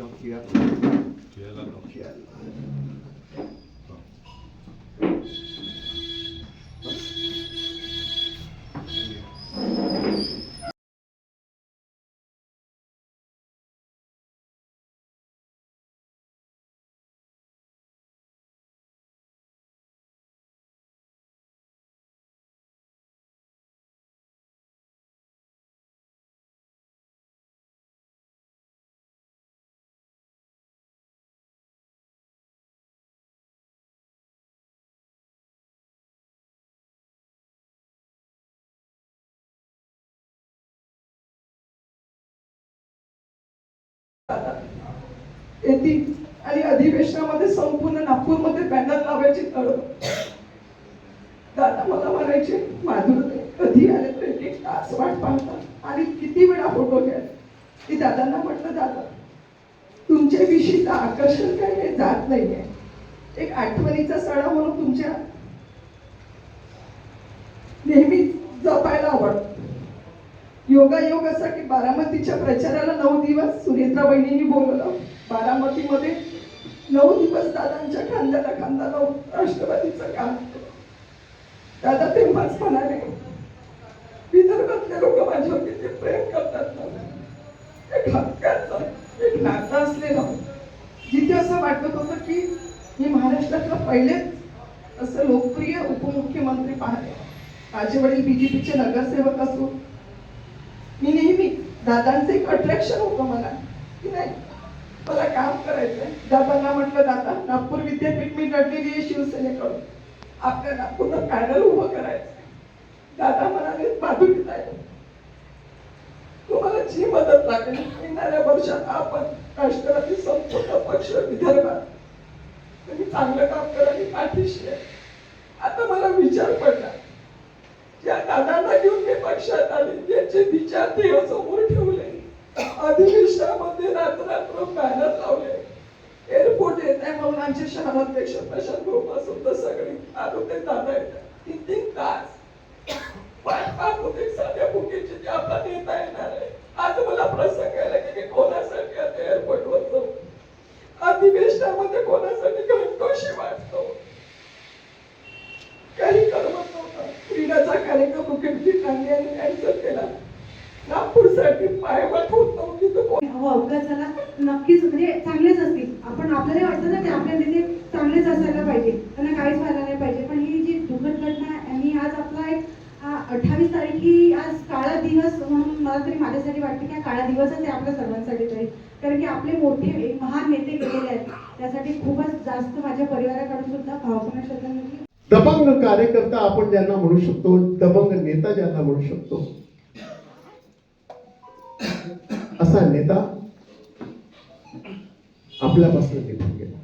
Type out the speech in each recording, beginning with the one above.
किंवा किया खेळायला नको. किया येतील. आणि अधिवेशनामध्ये संपूर्ण नागपूरमध्ये बॅनर लावायची तळ. दादा मला म्हणायचे माधुरते कधी आले तर एक एक तास वाट पाहतात आणि किती वेळा फोटो घ्याल? ती दादांना म्हटलं दादा तुमच्या विषयीचं आकर्षण काय हे जात नाहीये. एक आठवणीचा सणा म्हणून तुमच्या नेहमी जपायला आवडतं. योगायोग असा की बारामतीच्या प्रचाराला नऊ दिवस सुनेत्रा बहिणींनी बोलवलं. बारामतीमध्ये नऊ दिवस दादांच्या खांद्याला खांदा लावून राष्ट्रवादीचं काम दादा तेव्हाच म्हणाले विदर्भातले लोक माझ्यावर किती प्रेम करतात ना. एक हक्काचं एक नातं असलेलं. जिथे असं वाटत होतं की मी महाराष्ट्रातलं पहिलेच असं लोकप्रिय उपमुख्यमंत्री पाहिले माझे वडील बीजेपीचे नगरसेवक असून दादांचं एक अट्रॅक्शन होतं मला. की नाही मला काम करायचंय. दादांना म्हटलं दादा नागपूर विद्यापीठ मी लढलेली आहे शिवसेनेकडून. आपल्या नागपूरला पॅनल उभं करायचं दादा म्हणाले माधुरी ताई तुम्हाला जी मदत लागेल येणाऱ्या वर्षात आपण राष्ट्रवादी संपूर्ण पक्ष विदर्भात. तुम्ही चांगलं काम करा मी पाठीशी आहे आता मला विचार पडला. ज्या दादांना घेऊन मी पक्षात आले. त्यांचे विचार देव समोर अधिवेशनामध्ये रात्र बॅनर लावले. एअरपोर्ट येत आहे म्हणून आमचे शहराध्यक्ष प्रशांत गोपा सुद्धा सगळे. आलो दादा येतात तीन तीन तास वाट पाहत होते साध्या भुकेचे जे आपला नेता येणार आहे आज मला प्रसंग आला की मी कोणासाठी आता एअरपोर्टवर जाऊ अधिवेशनामध्ये कोणासाठी घंटोशी वाटतो काही करमत नव्हतं क्रीडाचा कार्यक्रम मुख्यमंत्री ठाकरे यांनी कॅन्सल केला नागपूरसाठी पायवाट होत नव्हती तर कोण हो अपघात झाला. नक्कीच म्हणजे चांगलेच असतील. आपण आपल्याला वाटतं ना की आपल्या नेते चांगलेच असायला पाहिजे. त्यांना काहीच व्हायला नाही पाहिजे. पण ही जी दुर्घट घटना आहे आणि आज आपला एक अठ्ठावीस तारीख ही आज काळा दिवस म्हणून मला तरी माझ्यासाठी वाटते की हा काळा दिवसच आहे आपल्या सर्वांसाठी तरी. कारण की आपले मोठे एक महान नेते गेलेले आहेत. त्यासाठी खूपच जास्त माझ्या परिवाराकडून सुद्धा भावपूर्ण श्रद्धांजली दबंग कार्यकर्ता आपण ज्यांना म्हणू शकतो दबंग नेता ज्यांना म्हणू शकतो असा नेता आपल्यापासून निघून गेला.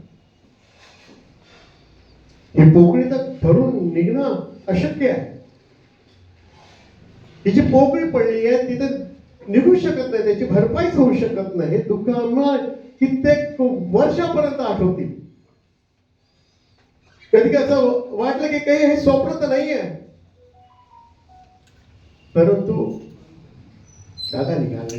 हे पोकळी तर भरून निघणं अशक्य आहे. ही जी पोकळी पडली आहे तिथे निघू शकत नाही त्याची भरपाईच होऊ शकत नाही. हे दुःख आम्हाला कित्येक वर्षापर्यंत आठवतील. कधी कधी असं वाटलं की काही हे स्वप्न तर नाही आहे परंतु दादा निघाले